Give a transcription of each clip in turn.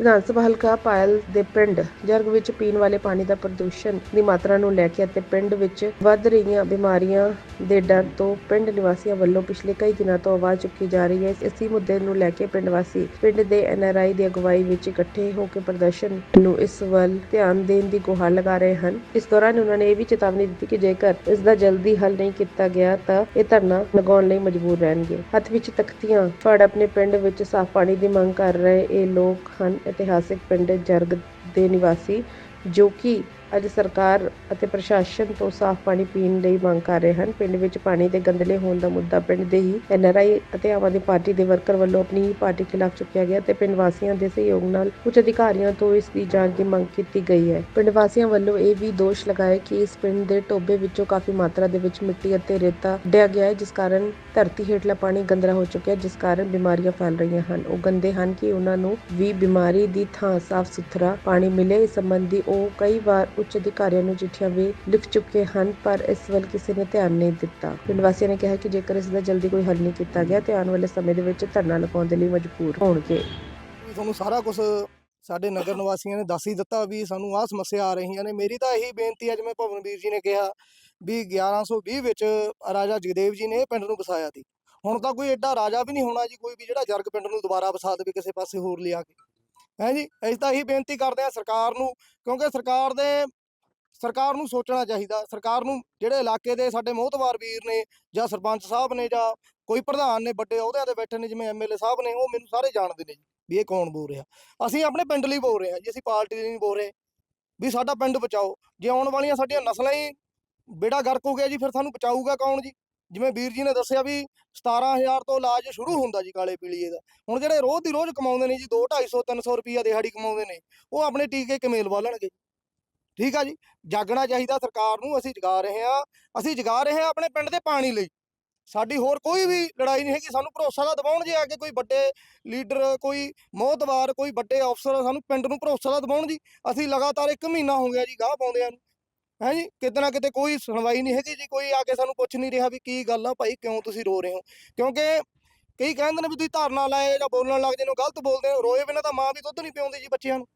ਵਿਧਾਨ ਸਭਾ ਹਲਕਾ ਪਾਇਲ ਦੇ ਪਿੰਡ ਜਰਗ ਵਿੱਚ ਪੀਣ ਵਾਲੇ ਪਾਣੀ ਦਾ ਪ੍ਰਦੂਸ਼ਣ ਦੀ ਮਾਤਰਾ ਨੂੰ ਲੈ ਕੇ ਅਤੇ ਪਿੰਡ ਵਿੱਚ ਵੱਧ ਰਹੀਆਂ ਬਿਮਾਰੀਆਂ ਦੇ ਡਰ ਤੋਂ ਪਿੰਡ ਨਿਵਾਸੀਆਂ ਵੱਲੋਂ ਪਿਛਲੇ ਕਈ ਦਿਨਾਂ ਤੋਂ ਆਵਾਜ਼ ਚੁੱਕੀ ਜਾ ਰਹੀ ਹੈ। ਇਸੇ ਮੁੱਦੇ ਨੂੰ ਲੈ ਕੇ ਪਿੰਡ ਵਾਸੀ, ਪਿੰਡ ਦੇ ਐਨਆਰਆਈ ਦੀ ਅਗਵਾਈ ਵਿੱਚ ਇਕੱਠੇ ਹੋ ਕੇ ਪ੍ਰਦਰਸ਼ਨ ਨੂੰ ਇਸ ਵੱਲ ਧਿਆਨ ਦੇਣ ਦੀ ਗੁਹਾਰ ਲਗਾ ਰਹੇ ਹਨ। ਇਸ ਦੌਰਾਨ ਉਹਨਾਂ ਨੇ ਇਹ ਵੀ ਚੇਤਾਵਨੀ ਦਿੱਤੀ ਕਿ ਜੇਕਰ ਇਸ ਦਾ ਜਲਦੀ ਹੱਲ ਨਹੀਂ ਕੀਤਾ ਗਿਆ ਤਾਂ ਇਹ ਧਰਨਾ ਲਗਾਉਣ ਲਈ ਮਜਬੂਰ ਰਹਿਣਗੇ। ਹੱਥ ਵਿੱਚ ਤਖਤੀਆਂ ਫੜ ਆਪਣੇ ਪਿੰਡ ਵਿੱਚ ਸਾਫ਼ ਪਾਣੀ ਦੀ ਮੰਗ ਕਰ ਰਹੇ ਇਹ ਲੋਕ ਹਨ। ਇਤਿਹਾਸਿਕ ਪਿੰਡ ਜਰਗ ਦੇ ਨਿਵਾਸੀ ਜੋ ਕਿ ਅੱਜ ਸਰਕਾਰ ਅਤੇ ਪ੍ਰਸ਼ਾਸਨ ਤੋਂ ਸਾਫ਼ ਪਾਣੀ ਪੀਣ ਲਈ ਮੰਗ ਕਰ ਰਹੇ ਹਨ। ਪਿੰਡ ਵਿੱਚ ਪਾਣੀ ਦੇ ਗੰਦਲੇ ਹੋਣ ਦਾ ਮੁੱਦਾ ਪਿੰਡ ਦੇ ਹੀ ਐਨਆਰਆਈ ਅਤੇ ਆਮ ਆਦਮੀ ਪਾਰਟੀ ਦੇ ਵਰਕਰ ਵੱਲੋਂ ਆਪਣੀ ਹੀ ਪਾਰਟੀ ਖਿਲਾਫ ਚੁੱਕਿਆ ਗਿਆ ਤੇ ਪਿੰਡ ਵਾਸੀਆਂ ਦੇ ਸਹਿਯੋਗ ਨਾਲ ਉੱਚ ਅਧਿਕਾਰੀਆਂ ਤੋਂ ਇਸ ਦੀ ਜਾਂਚ ਦੀ ਮੰਗ ਕੀਤੀ ਗਈ ਹੈ। ਪਿੰਡ ਵਾਸੀਆਂ ਵੱਲੋਂ ਇਹ ਵੀ ਦੋਸ਼ ਲਗਾਇਆ ਕਿ ਇਸ ਪਿੰਡ ਦੇ ਟੋਬੇ ਵਿੱਚੋਂ ਕਾਫੀ ਮਾਤਰਾ ਦੇ ਵਿੱਚ ਮਿੱਟੀ ਅਤੇ ਰੇਤਾ ਡਿਆ ਗਿਆ ਹੈ, ਜਿਸ ਕਾਰਨ ਧਰਤੀ ਹੇਠਲਾ ਪਾਣੀ ਗੰਦਲਾ ਹੋ ਚੁੱਕਿਆ ਜਿਸ ਕਾਰਨ ਬਿਮਾਰੀਆਂ ਫੈਲ ਰਹੀਆਂ ਹਨ। ਉਹ ਗੰਦੇ ਹਨ ਕਿ ਉਹਨਾਂ ਨੂੰ ਵੀ ਬਿਮਾਰੀ ਦੀ ਥਾਂ ਸਾਫ਼ ਸੁਥਰਾ ਪਾਣੀ ਮਿਲੇ। ਇਸ ਸੰਬੰਧੀ ਉਹ ਕਈ ਵਾਰ ਉੱਚ ਅਧਿਕਾਰੀਆਂ ਨੂੰ ਚਿੱਠੀਆਂ ਵੀ ਲਿਖ ਚੁੱਕੇ ਹਨ, ਪਰ ਇਸ ਵੱਲ ਕਿਸੇ ਨੇ ਧਿਆਨ ਨਹੀਂ ਦਿੱਤਾ। ਪਿੰਡ ਵਾਸੀਆਂ ਨੇ ਕਿਹਾ ਕਿ ਜੇਕਰ ਇਸ ਦਾ ਜਲਦੀ ਕੋਈ ਹੱਲ ਨਹੀਂ ਕੀਤਾ ਗਿਆ, ਤੇ ਆਉਣ ਵਾਲੇ ਸਮੇਂ ਦੇ ਵਿੱਚ ਧਰਨਾ ਲਗਾਉਣ ਦੇ ਲਈ ਮਜਬੂਰ ਹੋਣਗੇ। ਤੁਹਾਨੂੰ ਸਾਰਾ ਕੁਝ ਸਾਡੇ ਨਗਰ ਨਿਵਾਸੀਆਂ ਨੇ ਦੱਸ ਹੀ ਦਿੱਤਾ ਵੀ ਸਾਨੂੰ ਆਹ ਸਮੱਸਿਆ ਆ ਰਹੀਆਂ ਨੇ। ਮੇਰੀ ਤਾਂ ਇਹੀ ਬੇਨਤੀ ਹੈ ਜਿਵੇਂ ਭਵਨਵੀਰ ਜੀ ਨੇ ਕਿਹਾ ਵੀ 1120 ਵਿੱਚ ਰਾਜਾ ਜਗਦੇਵ ਜੀ ਨੇ ਇਹ ਪਿੰਡ ਨੂੰ ਵਸਾਇਆ ਸੀ। ਹੁਣ ਤਾਂ ਕੋਈ ਐਡਾ ਰਾਜਾ ਵੀ ਨਹੀਂ ਹੋਣਾ ਜੀ, ਕੋਈ ਵੀ ਜਿਹੜਾ ਜਰਗ ਪਿੰਡ ਨੂੰ ਦੁਬਾਰਾ ਵਸਾ ਦੇਵੇ ਕਿਸੇ ਪਾਸੇ ਹੋਰ ਲਿਆ ਕੇ। ਹੈ ਜੀ? ਅਸੀਂ ਤਾਂ ਇਹੀ ਬੇਨਤੀ ਕਰਦੇ ਹਾਂ ਸਰਕਾਰ ਨੂੰ, ਕਿਉਂਕਿ ਸਰਕਾਰ ਦੇ, ਸਰਕਾਰ ਨੂੰ ਸੋਚਣਾ ਚਾਹੀਦਾ। ਸਰਕਾਰ ਨੂੰ ਜਿਹੜੇ ਇਲਾਕੇ ਦੇ ਸਾਡੇ ਮੋਹਤਵਾਰ ਵੀਰ ਨੇ ਜਾਂ ਸਰਪੰਚ ਸਾਹਿਬ ਨੇ ਜਾਂ ਕੋਈ ਪ੍ਰਧਾਨ ਨੇ ਵੱਡੇ ਅਹੁਦਿਆਂ ਤੇ ਬੈਠੇ ਨੇ, ਜਿਵੇਂ ਐਮਐਲਏ ਸਾਹਿਬ ਨੇ, ਉਹ ਮੈਨੂੰ ਸਾਰੇ ਜਾਣਦੇ ਨੇ ਜੀ ਵੀ ਇਹ ਕੌਣ ਬੋਲ ਰਿਹਾ। ਅਸੀਂ ਆਪਣੇ ਪਿੰਡ ਲਈ ਬੋਲ ਰਹੇ ਹਾਂ ਜੀ, ਅਸੀਂ ਪਾਰਟੀ ਲਈ ਨਹੀਂ ਬੋਲ ਰਹੇ। ਵੀ ਸਾਡਾ ਪਿੰਡ ਬਚਾਓ। ਜੇ ਆਉਣ ਵਾਲੀਆਂ ਸਾਡੀਆਂ ਨਸਲਾਂ ਹੀ ਬੇੜਾ ਗਰਕ ਹੋ ਗਿਆ ਜੀ, ਫਿਰ ਸਾਨੂੰ ਬਚਾਊਗਾ ਕੌਣ ਜੀ? ਜਿਵੇਂ ਵੀਰ ਜੀ ਨੇ ਦੱਸਿਆ ਵੀ 17000 ਤੋਂ ਇਲਾਜ ਸ਼ੁਰੂ ਹੁੰਦਾ ਜੀ ਕਾਲੇ ਪੀਲੀਏ ਦਾ। ਹੁਣ ਜਿਹੜੇ ਰੋਜ਼ ਦੀ ਰੋਜ਼ ਕਮਾਉਂਦੇ ਨੇ ਜੀ 2 250 300 ਰੁਪਈਆ ਦਿਹਾੜੀ ਕਮਾਉਂਦੇ ਨੇ, ਉਹ ਆਪਣੇ ਟੀਕੇ ਕਿਵੇਂ ਲਵਾ ਲੈਣਗੇ? ਠੀਕ ਆ ਜੀ? ਜਾਗਣਾ ਚਾਹੀਦਾ ਸਰਕਾਰ ਨੂੰ, ਅਸੀਂ ਜਗਾ ਰਹੇ ਹਾਂ, ਅਸੀਂ ਜਗਾ ਰਹੇ ਹਾਂ ਆਪਣੇ ਪਿੰਡ ਦੇ ਪਾਣੀ ਲਈ। ਸਾਡੀ ਹੋਰ ਕੋਈ ਵੀ ਲੜਾਈ ਨਹੀਂ ਹੈਗੀ, ਸਾਨੂੰ ਭਰੋਸਾ ਦਾ ਦਿਵਾਉਣ ਜੇ ਆ ਕੇ ਕੋਈ ਵੱਡੇ ਲੀਡਰ, ਕੋਈ ਮੋਹਤਵਾਰ, ਕੋਈ ਵੱਡੇ ਅਫਸਰ, ਸਾਨੂੰ ਪਿੰਡ ਨੂੰ ਭਰੋਸਾ ਦਾ ਦਿਵਾਉਣ ਜੀ। ਅਸੀਂ ਲਗਾਤਾਰ 1 ਮਹੀਨਾ ਹੋ ਗਿਆ ਜੀ ਗਾਹ ਪਾਉਂਦਿਆਂ ਨੂੰ। ਹੈ ਜੀ? ਕਿਤੇ ਨਾ ਕਿਤੇ ਕੋਈ ਸੁਣਵਾਈ ਨਹੀਂ ਹੈਗੀ ਜੀ, ਕੋਈ ਆ ਕੇ ਸਾਨੂੰ ਪੁੱਛ ਨਹੀਂ ਰਿਹਾ ਵੀ ਕੀ ਗੱਲ ਆ, ਭਾਈ ਕਿਉਂ ਤੁਸੀਂ ਰੋ ਰਹੇ ਹੋ? ਕਿਉਂਕਿ ਕਈ ਕਹਿੰਦੇ ਨੇ ਵੀ ਤੁਸੀਂ ਧਾਰਨਾ ਲਾਏ ਜਾਂ ਬੋਲਣ ਲੱਗ ਜਾਂਦੇ ਹੋ ਗਲਤ ਬੋਲਦੇ ਹੋ। ਰੋਏ ਬਿਨਾਂ ਤਾਂ ਮਾਂ ਵੀ ਦੁੱਧ ਨਹੀਂ ਪਿਆਉਂਦੀ ਜੀ ਬੱਚਿਆਂ ਨੂੰ।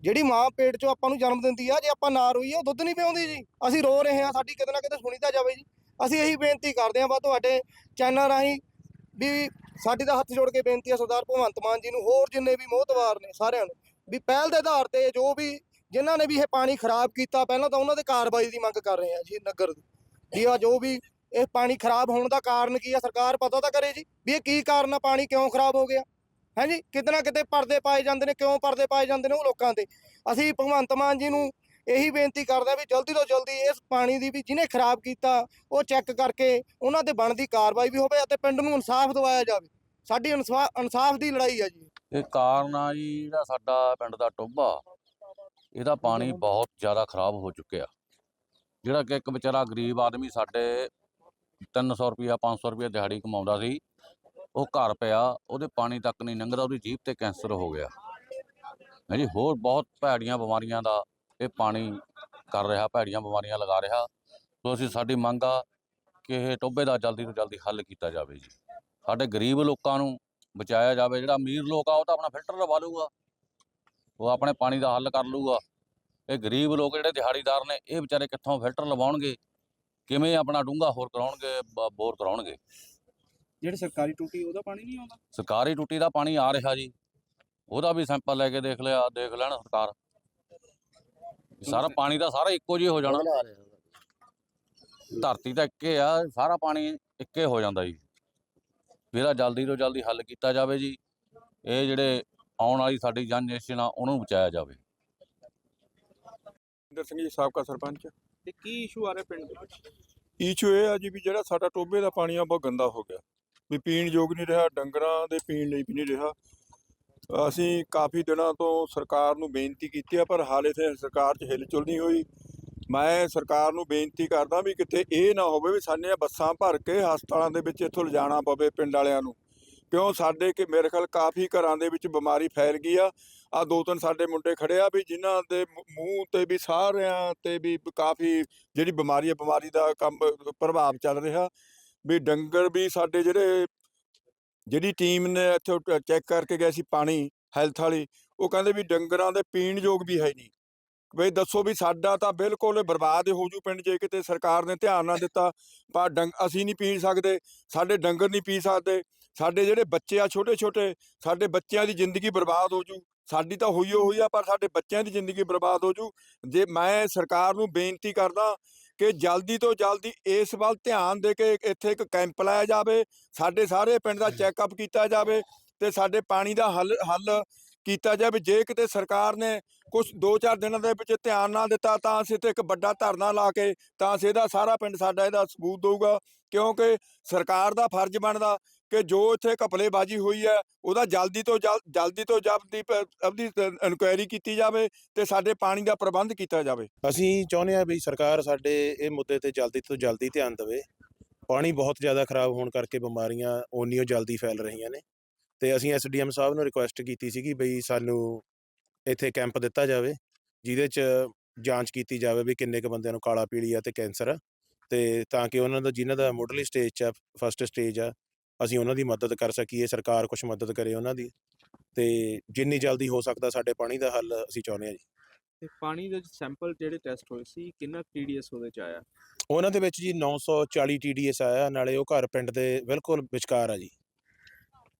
ਜਿਹੜੀ ਮਾਂ ਪੇਟ ਚੋਂ ਆਪਾਂ ਨੂੰ ਜਨਮ ਦਿੰਦੀ ਆ, ਜੇ ਆਪਾਂ ਨਾ ਰੋਈਏ, ਉਹ ਦੁੱਧ ਨਹੀਂ ਪਿਆਉਂਦੀ ਜੀ। ਅਸੀਂ ਰੋ ਰਹੇ ਹਾਂ, ਸਾਡੀ ਕਿਤੇ ਨਾ ਕਿਤੇ ਸੁਣੀ ਤਾਂ ਜਾਵੇ ਜੀ। ਅਸੀਂ ਇਹੀ ਬੇਨਤੀ ਕਰਦੇ ਹਾਂ ਵਾ ਤੁਹਾਡੇ ਚੈਨਲ ਰਾਹੀਂ ਵੀ ਸਾਡੀ ਤਾਂ ਹੱਥ ਜੋੜ ਕੇ ਬੇਨਤੀ ਆ, ਸਰਦਾਰ ਭਗਵੰਤ ਮਾਨ ਜੀ ਨੂੰ, ਹੋਰ ਜਿੰਨੇ ਵੀ ਮੋਹਤਵਾਰ ਨੇ ਸਾਰਿਆਂ ਨੂੰ, ਵੀ ਪਹਿਲ ਦੇ ਆਧਾਰ ਤੇ ਜੋ ਵੀ ਜਿਨ੍ਹਾਂ ਨੇ ਵੀ ਇਹ ਪਾਣੀ ਖਰਾਬ ਕੀਤਾ, ਪਹਿਲਾਂ ਤਾਂ ਉਹਨਾਂ ਦੇ ਕਾਰਵਾਈ ਦੀ ਮੰਗ ਕਰ ਰਹੇ ਆ ਜੀ ਨਗਰ ਦੀ। ਵੀ ਆ ਜੋ ਵੀ ਇਹ ਪਾਣੀ ਖਰਾਬ ਹੋਣ ਦਾ ਕਾਰਨ ਕੀ ਆ, ਸਰਕਾਰ ਪਤਾ ਤਾਂ ਕਰੇ ਜੀ, ਵੀ ਇਹ ਕੀ ਕਾਰਨ ਆ, ਪਾਣੀ ਕਿਉਂ ਖਰਾਬ ਹੋ ਗਿਆ? ਹੈ ਜੀ ਕਿਤੇ ਕਿਤੇ ਪਰਦੇ ਪਾਏ ਜਾਂਦੇ ਨੇ, ਕਿਉਂ ਪਰਦੇ ਪਾਏ ਜਾਂਦੇ ਨੇ ਉਹ ਲੋਕਾਂ ਤੇ ਅਸੀਂ ਭਗਵੰਤ ਮਾਨ ਜੀ ਨੂੰ ਇਹੀ ਬੇਨਤੀ ਕਰਦੇ ਆ ਵੀ ਜਲਦੀ ਤੋਂ ਜਲਦੀ ਇਸ ਪਾਣੀ ਦੀ ਵੀ ਜਿਹਨੇ ਖਰਾਬ ਕੀਤਾ, ਉਹ ਚੈੱਕ ਕਰਕੇ ਉਹਨਾਂ ਤੇ ਬਣਦੀ ਕਾਰਵਾਈ ਵੀ ਹੋਵੇ ਅਤੇ ਪਿੰਡ ਨੂੰ ਇਨਸਾਫ ਦਿਵਾਇਆ ਜਾਵੇ। ਸਾਡੀ ਇਨਸਾ- ਇਨਸਾਫ ਦੀ ਲੜਾਈ ਆ ਜੀ। ਇਹ ਕਾਰਨ ਆ ਜੀ ਜਿਹੜਾ ਸਾਡਾ ਪਿੰਡ ਦਾ ਟੋਭਾ। ਇਹਦਾ ਪਾਣੀ ਬਹੁਤ ਜ਼ਿਆਦਾ ਖਰਾਬ ਹੋ ਚੁੱਕਿਆ। ਜਿਹੜਾ ਕਿ ਇੱਕ ਵਿਚਾਰਾ ਗਰੀਬ ਆਦਮੀ ਸਾਡੇ 300 ਰੁਪਿਆ 500 ਰੁਪਿਆ ਦਿਹਾੜੀ ਕਮਾਉਂਦਾ ਸੀ ਉਹ ਘਰ ਪਿਆ ਉਹਦੇ ਪਾਣੀ ਤੱਕ ਨਹੀਂ ਲੰਘਦਾ ਉਹਦੀ ਜੀਭ ਤੇ ਕੈਂਸਰ ਹੋ ਗਿਆ। ਹੈ ਜੀ ਹੋਰ ਬਹੁਤ ਭੈੜੀਆਂ ਬਿਮਾਰੀਆਂ ਦਾ ਇਹ ਪਾਣੀ ਕਰ ਰਿਹਾ ਭੈੜੀਆਂ ਬਿਮਾਰੀਆਂ ਲਗਾ ਰਿਹਾ। ਸੋ ਅਸੀਂ ਸਾਡੀ ਮੰਗ ਆ ਕਿ ਇਹ ਟੋਭੇ ਦਾ ਜਲਦੀ ਤੋਂ ਜਲਦੀ ਹੱਲ ਕੀਤਾ ਜਾਵੇ ਜੀ। ਸਾਡੇ ਗਰੀਬ ਲੋਕਾਂ ਨੂੰ ਬਚਾਇਆ ਜਾਵੇ ਜਿਹੜਾ ਅਮੀਰ ਲੋਕ ਆ ਉਹ ਤਾਂ ਆਪਣਾ ਫਿਲਟਰ ਲਵਾ ਲੂਗਾ ਉਹ ਆਪਣੇ ਪਾਣੀ ਦਾ ਹੱਲ ਕਰ ਲੂਗਾ ਇਹ ਗਰੀਬ ਲੋਕ ਜਿਹੜੇ ਦਿਹਾੜੀਦਾਰ ਨੇ ਇਹ ਵਿਚਾਰੇ ਕਿੱਥੋਂ ਫਿਲਟਰ ਲਵਾਉਣਗੇ? ਕਿਵੇਂ ਆਪਣਾ ਡੂੰਘਾ ਹੋਰ ਕਰਾਉਣਗੇ ਬੋਰ ਕਰਾਉਣਗੇ? ਜਿਹੜੀ ਸਰਕਾਰੀ ਟੂਟੀ ਉਹਦਾ ਪਾਣੀ ਨਹੀਂ ਆਉਂਦਾ? ਸਰਕਾਰੀ ਟੂਟੀ ਦਾ ਪਾਣੀ ਆ ਰਿਹਾ ਜੀ। ਉਹਦਾ ਵੀ ਸੈਂਪਲ ਲੈ ਕੇ ਦੇਖ ਲਿਆ ਦੇਖ ਲੈਣ ਸਰਕਾਰ। ਸਾਰਾ ਪਾਣੀ ਦਾ ਸਾਰਾ ਇੱਕੋ ਜਿਹਾ ਹੋ ਜਾਣਾ। ਧਰਤੀ ਤਾਂ ਇੱਕੇ ਆ ਸਾਰਾ ਪਾਣੀ ਇੱਕੇ ਹੋ ਜਾਂਦਾ ਜੀ। ਇਹਦਾ ਜਲਦੀ ਤੋਂ ਜਲਦੀ ਹੱਲ ਕੀਤਾ ਜਾਵੇ ਜੀ। ਇਹ ਜਿਹੜੇ ਆਉਣ ਵਾਲੀ ਸਾਡੀ ਜਨਰੇਸ਼ਨ ਆ ਉਹਨੂੰ ਬਚਾਇਆ ਜਾਵੇ। ਇੰਦਰ ਸਿੰਘ ਜੀ ਸਾਬਕਾ ਸਰਪੰਚ। ਤੇ ਕੀ ਇਸ਼ੂ ਆ ਰਿਹਾ ਪਿੰਡ ਦੇ ਵਿੱਚ? ਈਸ਼ੂ ਇਹ ਆ ਜੀ ਵੀ ਜਿਹੜਾ ਸਾਡਾ ਟੋਬੇ ਦਾ ਪਾਣੀ ਆ ਬਹੁਤ ਗੰਦਾ ਹੋ ਗਿਆ। ਵੀ ਪੀਣ ਯੋਗ ਨਹੀਂ ਰਿਹਾ ਡੰਗਰਾਂ ਦੇ ਪੀਣ ਲਈ ਵੀ ਨਹੀਂ ਰਿਹਾ। ਅਸੀਂ ਕਾਫੀ ਦਿਨਾਂ ਤੋਂ ਸਰਕਾਰ ਨੂੰ ਬੇਨਤੀ ਕੀਤੀ ਆ ਪਰ ਹਾਲੇ ਤੇ ਸਰਕਾਰ 'ਚ ਹਿਲਚੁਲ ਨਹੀਂ ਹੋਈ। ਮੈਂ ਸਰਕਾਰ ਨੂੰ ਬੇਨਤੀ ਕਰਦਾ ਵੀ ਕਿਤੇ ਇਹ ਨਾ ਹੋਵੇ ਵੀ ਸਾਡੀਆਂ ਬੱਸਾਂ ਭਰ ਕੇ ਹਸਪਤਾਲਾਂ ਦੇ ਵਿੱਚ ਇੱਥੋਂ ਲਿਜਾਣਾ ਪਵੇ ਪਿੰਡ ਵਾਲਿਆਂ ਨੂੰ। ਕਿਉਂ ਸਾਡੇ ਕਿ ਮੇਰੇ ਖਿਆਲ ਕਾਫੀ ਘਰਾਂ ਦੇ ਵਿੱਚ ਬਿਮਾਰੀ ਫੈਲ ਗਈ ਆ। ਆ ਦੋ ਤਿੰਨ ਸਾਡੇ ਮੁੰਡੇ ਖੜੇ ਆ ਵੀ ਜਿਨ੍ਹਾਂ ਦੇ ਮੂੰਹ- ਤੇ ਵੀ ਸਾਰਿਆਂ ਤੇ ਵੀ ਕਾਫੀ ਜਿਹੜੀ ਬਿਮਾਰੀ ਹੈ ਬਿਮਾਰੀ ਦਾ ਕੰਮ ਪ੍ਰਭਾਵ ਚੱਲ ਰਿਹਾ। ਵੀ ਡੰਗਰ ਵੀ ਸਾਡੇ ਜਿਹੜੇ, ਜਿਹੜੀ ਟੀਮ ਨੇ ਇੱਥੋਂ ਚੈੱਕ ਕਰਕੇ ਗਏ ਸੀ ਪਾਣੀ, ਹੈਲਥ ਵਾਲੀ, ਉਹ ਕਹਿੰਦੇ ਵੀ ਡੰਗਰਾਂ ਦੇ ਪੀਣ ਯੋਗ ਵੀ ਹੈ ਨਹੀਂ। ਬਈ ਦੱਸੋ ਵੀ ਸਾਡਾ ਤਾਂ ਬਿਲਕੁਲ ਬਰਬਾਦ ਹੋ ਜੂ ਪਿੰਡ ਜੇ ਕਿਤੇ ਸਰਕਾਰ ਨੇ ਧਿਆਨ ਨਾ ਦਿੱਤਾ। ਪਰ ਡੰਗ, ਅਸੀਂ ਨਹੀਂ ਪੀ ਸਕਦੇ, ਸਾਡੇ ਡੰਗਰ ਨਹੀਂ ਪੀ ਸਕਦੇ। ਸਾਡੇ ਜਿਹੜੇ ਬੱਚੇ ਆ ਛੋਟੇ ਛੋਟੇ ਸਾਡੇ ਬੱਚਿਆਂ ਦੀ ਜ਼ਿੰਦਗੀ ਬਰਬਾਦ ਹੋ ਜੂ। ਸਾਡੀ ਤਾਂ ਹੋਈ ਹੋਈ ਆ, ਪਰ ਸਾਡੇ ਬੱਚਿਆਂ ਦੀ ਜ਼ਿੰਦਗੀ ਬਰਬਾਦ ਹੋ ਜੂ। ਜੇ ਮੈਂ ਸਰਕਾਰ ਨੂੰ ਬੇਨਤੀ ਕਰਦਾ ਕਿ ਜਲਦੀ ਤੋਂ ਜਲਦੀ ਇਸ ਵੱਲ ਧਿਆਨ ਦੇ ਕੇ ਇੱਥੇ ਇੱਕ ਕੈਂਪ ਲਾਇਆ ਜਾਵੇ, ਸਾਡੇ ਸਾਰੇ ਪਿੰਡ ਦਾ ਚੈੱਕਅਪ ਕੀਤਾ ਜਾਵੇ ਤੇ ਸਾਡੇ ਪਾਣੀ ਦਾ ਹੱਲ ਹੱਲ ਕੀਤਾ ਜਾਵੇ। ਜੇ ਕਿਤੇ ਸਰਕਾਰ ਨੇ ਕੁਝ 2-4 ਦਿਨਾਂ ਦੇ ਵਿੱਚ ਧਿਆਨ ਨਾ ਦਿੱਤਾ, ਤਾਂ ਅਸੀਂ ਤੇ ਇੱਕ ਵੱਡਾ ਧਰਨਾ ਲਾ ਕੇ ਤਾਂ ਅਸੀਂ ਇਹਦਾ ਸਾਰਾ ਪਿੰਡ ਸਾਡਾ ਇਹਦਾ ਸਬੂਤ ਦੇਊਗਾ। ਕਿਉਂਕਿ ਸਰਕਾਰ ਦਾ ਫਰਜ਼ ਬਣਦਾ ਕਿ ਜੋ ਇੱਥੇ ਘਪਲੇਬਾਜ਼ੀ ਹੋਈ ਹੈ, ਉਹਦਾ ਜਲਦੀ ਤੋਂ ਜਲਦੀ ਤੋਂ ਜਲਦੀ ਆਪਦੀ ਇਨਕੁਆਇਰੀ ਕੀਤੀ ਜਾਵੇ ਤੇ ਸਾਡੇ ਪਾਣੀ ਦਾ ਪ੍ਰਬੰਧ ਕੀਤਾ ਜਾਵੇ। ਅਸੀਂ ਚਾਹੁੰਦੇ ਹਾਂ ਵੀ ਸਰਕਾਰ ਸਾਡੇ ਇਹ ਮੁੱਦੇ ਤੇ ਜਲਦੀ ਤੋਂ ਜਲਦੀ ਧਿਆਨ ਦੇਵੇ। ਪਾਣੀ ਬਹੁਤ ਜ਼ਿਆਦਾ ਖਰਾਬ ਹੋਣ ਕਰਕੇ ਬਿਮਾਰੀਆਂ ਓਨੀਓ ਜਲਦੀ ਫੈਲ ਰਹੀਆਂ ਨੇ। ਤੇ ਅਸੀਂ ਐਸਡੀਐਮ ਸਾਹਿਬ ਨੂੰ ਰਿਕੁਐਸਟ ਕੀਤੀ ਸੀ ਕਿ ਬਈ ਸਾਨੂੰ ਇੱਥੇ ਕੈਂਪ ਦਿੱਤਾ ਜਾਵੇ, ਜਿਹਦੇ 'ਚ ਜਾਂਚ ਕੀਤੀ ਜਾਵੇ ਵੀ ਕਿੰਨੇ ਕੁ ਬੰਦਿਆਂ ਨੂੰ ਕਾਲਾ ਪੀਲੀ ਆ ਤੇ ਕੈਂਸਰ ਆ। ਤੇ ਤਾਂ ਕਿ ਉਹਨਾਂ ਦਾ ਜਿਨ੍ਹਾਂ ਦਾ ਮੁੱਢਲੀ ਸਟੇਜ 'ਚ ਆ ਫਸਟ ਸਟੇਜ ਆ ਅਸੀਂ ਉਹਨਾਂ ਦੀ ਮਦਦ ਕਰ ਸਕੀਏ ਸਰਕਾਰ ਕੁਝ ਮਦਦ ਕਰੇ ਉਹਨਾਂ ਦੀ ਤੇ ਜਿੰਨੀ ਜਲਦੀ ਹੋ ਸਕਦਾ ਸਾਡੇ ਪਾਣੀ ਦਾ ਹੱਲ ਅਸੀਂ ਚਾਹੁੰਦੇ ਹਾਂ ਜੀ। ਤੇ ਪਾਣੀ ਦੇ ਸੈਂਪਲ ਜਿਹੜੇ ਟੈਸਟ ਹੋਏ ਸੀ ਕਿੰਨਾ ਟੀਡੀਐਸ ਉਹਦੇ ਚ ਆਇਆ? ਉਹਨਾਂ ਦੇ ਵਿੱਚ ਜੀ 940 TDS ਆਇਆ ਨਾਲੇ ਉਹ ਘਰ ਪਿੰਡ ਦੇ ਬਿਲਕੁਲ ਵਿਚਕਾਰ ਆ ਜੀ।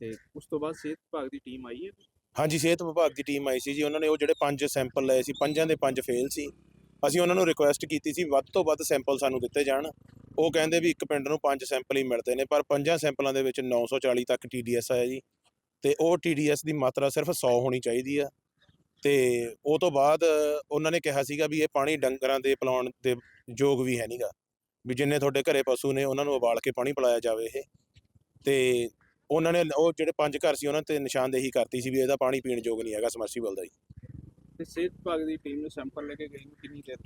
ਤੇ ਉਸ ਤੋਂ ਬਾਅਦ ਸਿਹਤ ਵਿਭਾਗ ਦੀ ਟੀਮ ਆਈ ਹੈ? ਹਾਂਜੀ ਸਿਹਤ ਵਿਭਾਗ ਦੀ ਟੀਮ ਆਈ ਸੀ ਜੀ ਉਹਨਾਂ ਨੇ ਉਹ ਜਿਹੜੇ ਪੰਜ ਸੈਂਪਲ ਲਏ ਸੀ ਪੰਜਾਂ ਦੇ ਪੰਜ ਫੇਲ ਸੀ। ਅਸੀਂ ਉਹਨਾਂ ਨੂੰ ਰਿਕੁਐਸਟ ਕੀਤੀ ਸੀ ਵੱਧ ਤੋਂ ਵੱਧ ਸੈਂਪਲ ਸਾਨੂੰ ਦਿੱਤੇ ਜਾਣ। ਉਹ ਕਹਿੰਦੇ ਵੀ ਇੱਕ ਪਿੰਡ ਨੂੰ ਪੰਜ ਸੈਂਪਲ ਹੀ ਮਿਲਦੇ ਨੇ ਪਰ ਪੰਜਾਂ ਸੈਂਪਲਾਂ ਦੇ ਵਿੱਚ 940 ਤੱਕ TDS ਆਇਆ ਜੀ ਤੇ ਉਹ TDS ਦੀ ਮਾਤਰਾ ਸਿਰਫ 100 ਹੋਣੀ ਚਾਹੀਦੀ ਆ। ਤੇ ਉਹ ਤੋਂ ਬਾਅਦ ਉਹਨਾਂ ਨੇ ਕਿਹਾ ਸੀਗਾ ਵੀ ਇਹ ਪਾਣੀ ਡੰਗਰਾਂ ਦੇ ਪਿਲਾਉਣ ਦੇ ਯੋਗ ਵੀ ਹੈ ਨਹੀਂਗਾ ਵੀ ਜਿੰਨੇ ਤੁਹਾਡੇ ਘਰੇ ਪਸ਼ੂ ਨੇ ਉਹਨਾਂ ਨੂੰ ਉਬਾਲ ਕੇ ਪਾਣੀ ਪਿਲਾਇਆ ਜਾਵੇ ਇਹ। ਤੇ ਉਹਨਾਂ ਨੇ ਉਹ ਜਿਹੜੇ ਪੰਜ ਘਰ ਸੀ ਉਹਨਾਂ ਤੇ ਨਿਸ਼ਾਨਦੇਹੀ ਕਰਤੀ ਸੀ ਵੀ ਇਹਦਾ ਪਾਣੀ ਪੀਣ ਯੋਗ ਨਹੀਂ ਹੈਗਾ ਸਮਰਸੀਬਲ ਦਾ ਜੀ। ਤੇ ਸਿਹਤ ਵਿਭਾਗ ਦੀ ਟੀਮ ਨੂੰ ਸੈਂਪਲ ਲੈ ਕੇ ਗਈ ਨੂੰ ਕਿੰਨੀ ਦੇਰ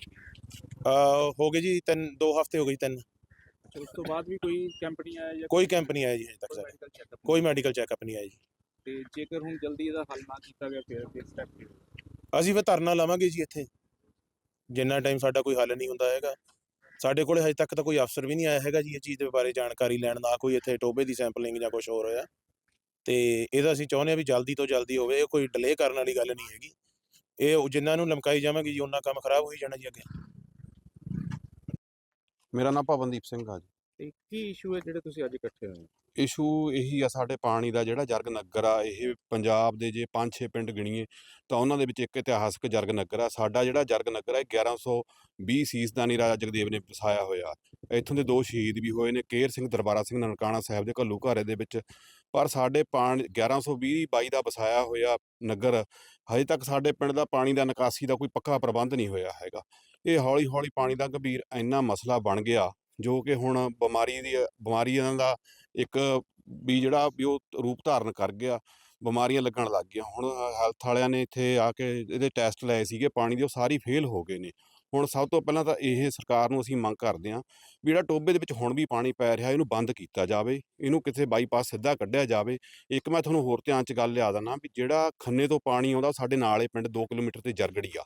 ਹੋ ਗਏ ਜੀ ਤਿੰਨ ਦੋ ਹਫ਼ਤੇ ਹੋ ਗਏ ਤਿੰਨ। ਅੱਛਾ ਉਸ ਤੋਂ ਬਾਅਦ ਵੀ ਕੋਈ ਕੈਂਪ ਨਹੀਂ ਆਇਆ ਜਾਂ ਕੋਈ ਕੈਂਪ ਨਹੀਂ ਆਇਆ ਜੀ ਹਜੇ ਤੱਕ ਸਰ। ਮੈਡੀਕਲ ਚੈੱਕਅਪ ਕੋਈ ਮੈਡੀਕਲ ਚੈੱਕਅਪ ਨਹੀਂ ਆਇਆ ਜੀ। ਤੇ ਜੇਕਰ ਹੁਣ ਜਲਦੀ ਇਹਦਾ ਹੱਲ ਨਾ ਕੀਤਾ ਗਿਆ ਫਿਰ ਕਿਸ ਸਟੈਪ ਅਸੀਂ ਫਿਰ ਧਰਨਾ ਲਾਵਾਂਗੇ ਜੀ ਇੱਥੇ। ਜਿੰਨਾ ਟਾਈਮ ਸਾਡਾ ਕੋਈ ਹੱਲ ਨਹੀਂ ਹੁੰਦਾ ਹੈਗਾ। ਸਾਡੇ ਕੋਲੇ ਹਜੇ ਤੱਕ ਤਾਂ ਕੋਈ ਅਫਸਰ ਵੀ ਨਹੀਂ ਆਇਆ ਹੈਗਾ ਜੀ ਇਹ ਚੀਜ਼ ਦੇ ਬਾਰੇ ਜਾਣਕਾਰੀ ਲੈਣ ਨਾ ਕੋਈ ਇੱਥੇ ਟੋਬੇ ਦੀ ਸੈਂਪਲਿੰਗ ਜਾਂ ਕੁਝ ਹੋਰ ਹੋਇਆ। ਤੇ ਇਹਦਾ ਅਸੀਂ ਚਾਹੁੰਦੇ ਹਾਂ ਵੀ ਜਲਦੀ ਤੋਂ ਜਲਦੀ ਹੋਵੇ ਇਹ ਕੋਈ ਡਿਲੇ ਕਰਨ ਵਾਲੀ ਗੱਲ ਨਹੀਂ ਹੈਗੀ। ਇਹ ਉਹ ਜਿੰਨਾਂ ਨੂੰ ਲਮਕਾਈ ਜਾਵਾਂਗੇ ਜੀ ਉਹਨਾਂ ਕੰਮ ਖਰਾਬ ਹੋਈ ਜਾਣਾ ਜੀ ਅੱਗੇ। ਮੇਰਾ ਨਾਮ ਪਵਨਦੀਪ ਸਿੰਘ ਆ ਜੀ। ਤੇ ਕੀ ਇਸ਼ੂ ਹੈ ਜਿਹੜੇ ਤੁਸੀਂ ਅੱਜ ਇਕੱਠੇ ਹੋਏ ਹੋ? ਇਸ਼ੂ ਇਹੀ ਆ ਸਾਡੇ ਪਾਣੀ ਦਾ ਜਿਹੜਾ ਜਰਗ ਨਗਰ ਆ ਇਹ ਪੰਜਾਬ ਦੇ ਜੇ 5-6 ਪਿੰਡ ਗਿਣੀਏ ਤਾਂ ਉਹਨਾਂ ਦੇ ਵਿੱਚ ਇੱਕ ਇਤਿਹਾਸਕ ਜਰਗ ਨਗਰ ਆ। ਸਾਡਾ ਜਿਹੜਾ ਜਰਗ ਨਗਰ ਆ ਇਹ 1120 ਸੀਸਦਾਨੀ ਰਾਜਾ ਜਗਦੇਵ ਨੇ ਵਸਾਇਆ ਹੋਇਆ। ਇੱਥੋਂ ਦੇ ਦੋ ਸ਼ਹੀਦ ਵੀ ਹੋਏ ਨੇ ਕੇਰ ਸਿੰਘ ਦਰਬਾਰਾ ਸਿੰਘ ਨਨਕਾਣਾ ਸਾਹਿਬ ਦੇ ਘੱਲੂ ਘਾਰੇ ਦੇ ਵਿੱਚ ਪਰ ਸਾਡੇ ਪਾਣੀ 1120 22 ਦਾ ਵਸਾਇਆ ਹੋਇਆ ਨਗਰ, ਹਜੇ ਤੱਕ ਸਾਡੇ ਪਿੰਡ ਦਾ ਪਾਣੀ ਦਾ ਨਿਕਾਸੀ ਦਾ ਕੋਈ ਪੱਕਾ ਪ੍ਰਬੰਧ ਨਹੀਂ ਹੋਇਆ ਹੈਗਾ। ਇਹ ਹੌਲੀ ਹੌਲੀ ਪਾਣੀ ਦਾ ਗੰਭੀਰ ਇੰਨਾ ਮਸਲਾ ਬਣ ਗਿਆ, ਜੋ ਕਿ ਹੁਣ ਬਿਮਾਰੀ ਦੀ, ਬਿਮਾਰੀਆਂ ਦਾ ਇੱਕ ਵੀ ਜਿਹੜਾ ਵੀ ਉਹ ਰੂਪ ਧਾਰਨ ਕਰ ਗਿਆ, ਬਿਮਾਰੀਆਂ ਲੱਗਣ ਲੱਗ ਗਈਆਂ। ਹੁਣ ਹੈਲਥ ਵਾਲਿਆਂ ਨੇ ਇੱਥੇ ਆ ਕੇ ਇਹਦੇ ਟੈਸਟ ਲਏ ਸੀਗੇ ਪਾਣੀ ਦੇ, ਉਹ ਸਾਰੀ ਫੇਲ ਹੋ ਗਏ ਨੇ। ਹੁਣ ਸਭ ਤੋਂ ਪਹਿਲਾਂ ਤਾਂ ਇਹ ਸਰਕਾਰ ਨੂੰ ਅਸੀਂ ਮੰਗ ਕਰਦੇ ਹਾਂ ਵੀ ਜਿਹੜਾ ਟੋਬੇ ਦੇ ਵਿੱਚ ਹੁਣ ਵੀ ਪਾਣੀ ਪੈ ਰਿਹਾ, ਇਹਨੂੰ ਬੰਦ ਕੀਤਾ ਜਾਵੇ, ਇਹਨੂੰ ਕਿਸੇ ਬਾਈਪਾਸ ਸਿੱਧਾ ਕੱਢਿਆ ਜਾਵੇ। ਇੱਕ ਮੈਂ ਤੁਹਾਨੂੰ ਹੋਰ ਧਿਆਨ 'ਚ ਗੱਲ ਲਿਆ ਦਿੰਦਾ ਵੀ ਜਿਹੜਾ ਖੰਨੇ ਤੋਂ ਪਾਣੀ ਆਉਂਦਾ ਸਾਡੇ ਨਾਲੇ ਪਿੰਡ 2 ਕਿਲੋਮੀਟਰ ਤੇ ਜਰਗੜੀ ਆ।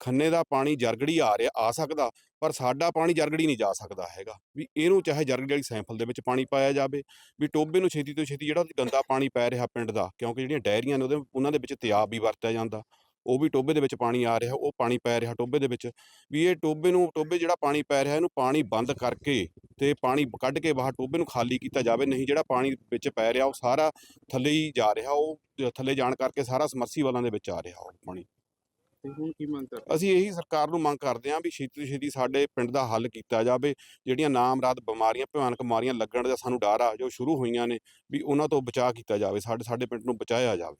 ਖੰਨੇ ਦਾ ਪਾਣੀ ਜਰਗੜੀ ਆ ਰਿਹਾ, ਆ ਸਕਦਾ, ਪਰ ਸਾਡਾ ਪਾਣੀ ਜਰਗੜੀ ਨਹੀਂ ਜਾ ਸਕਦਾ ਹੈਗਾ। ਵੀ ਇਹਨੂੰ ਚਾਹੇ ਜਰਗੜੀ ਵਾਲੀ ਸੈਂਪਲ ਦੇ ਵਿੱਚ ਪਾਣੀ ਪਾਇਆ ਜਾਵੇ, ਵੀ ਟੋਬੇ ਨੂੰ ਛੇਤੀ ਤੋਂ ਛੇਤੀ ਜਿਹੜਾ ਗੰਦਾ ਪਾਣੀ ਪੈ ਰਿਹਾ ਪਿੰਡ ਦਾ, ਕਿਉਂਕਿ ਜਿਹੜੀਆਂ ਡੈਰੀਆਂ ਨੇ ਉਹਦੇ, ਉਹਨਾਂ ਦੇ ਵਿੱਚ ਤਿਆਬ ਵੀ ਵਰਤਿਆ ਜਾਂਦਾ। ਉਹ ਵੀ ਟੋਬੇ ਦੇ ਵਿੱਚ ਪਾਣੀ ਆ ਰਿਹਾ ਉਹ ਪਾਣੀ ਪੈ ਰਿਹਾ ਟੋਬੇ ਦੇ ਵਿੱਚ ਵੀ ਇਹ ਟੋਬੇ ਨੂੰ ਟੋਬੇ ਜਿਹੜਾ ਪਾਣੀ ਪੈ ਰਿਹਾ ਇਹਨੂੰ ਪਾਣੀ ਬੰਦ ਕਰਕੇ ਤੇ ਪਾਣੀ ਕੱਢ ਕੇ ਬਾਹਰ ਟੋਬੇ ਨੂੰ ਖਾਲੀ ਕੀਤਾ ਜਾਵੇ ਨਹੀਂ ਜਿਹੜਾ ਪਾਣੀ ਵਿੱਚ ਪੈ ਰਿਹਾ ਉਹ ਸਾਰਾ ਥੱਲੇ ਹੀ ਜਾ ਰਿਹਾ ਉਹ ਥੱਲੇ ਜਾਣ ਕਰਕੇ ਸਾਰਾ ਸਮਰਸੀਬਲਾਂ ਦੇ ਵਿੱਚ ਆ ਰਿਹਾ ਉਹ ਪਾਣੀ। ਤੇ ਹੁਣ ਕੀ ਮੰਗ ਕਰਦੇ? ਅਸੀਂ ਇਹੀ ਸਰਕਾਰ ਨੂੰ ਮੰਗ ਕਰਦੇ ਹਾਂ ਵੀ ਛੇਤੀ ਛੇਤੀ ਸਾਡੇ ਪਿੰਡ ਦਾ ਹੱਲ ਕੀਤਾ ਜਾਵੇ ਜਿਹੜੀਆਂ ਨਾਮਰਾਦ ਬਿਮਾਰੀਆਂ ਭਿਆਨਕ ਬਿਮਾਰੀਆਂ ਲੱਗਣ ਦਾ ਸਾਨੂੰ ਡਰ ਆ ਜੋ ਸ਼ੁਰੂ ਹੋਈਆਂ ਨੇ ਵੀ ਉਹਨਾਂ ਤੋਂ ਬਚਾਅ ਕੀਤਾ ਜਾਵੇ ਸਾਡੇ ਸਾਡੇ ਪਿੰਡ ਨੂੰ ਬਚਾਇਆ ਜਾਵੇ।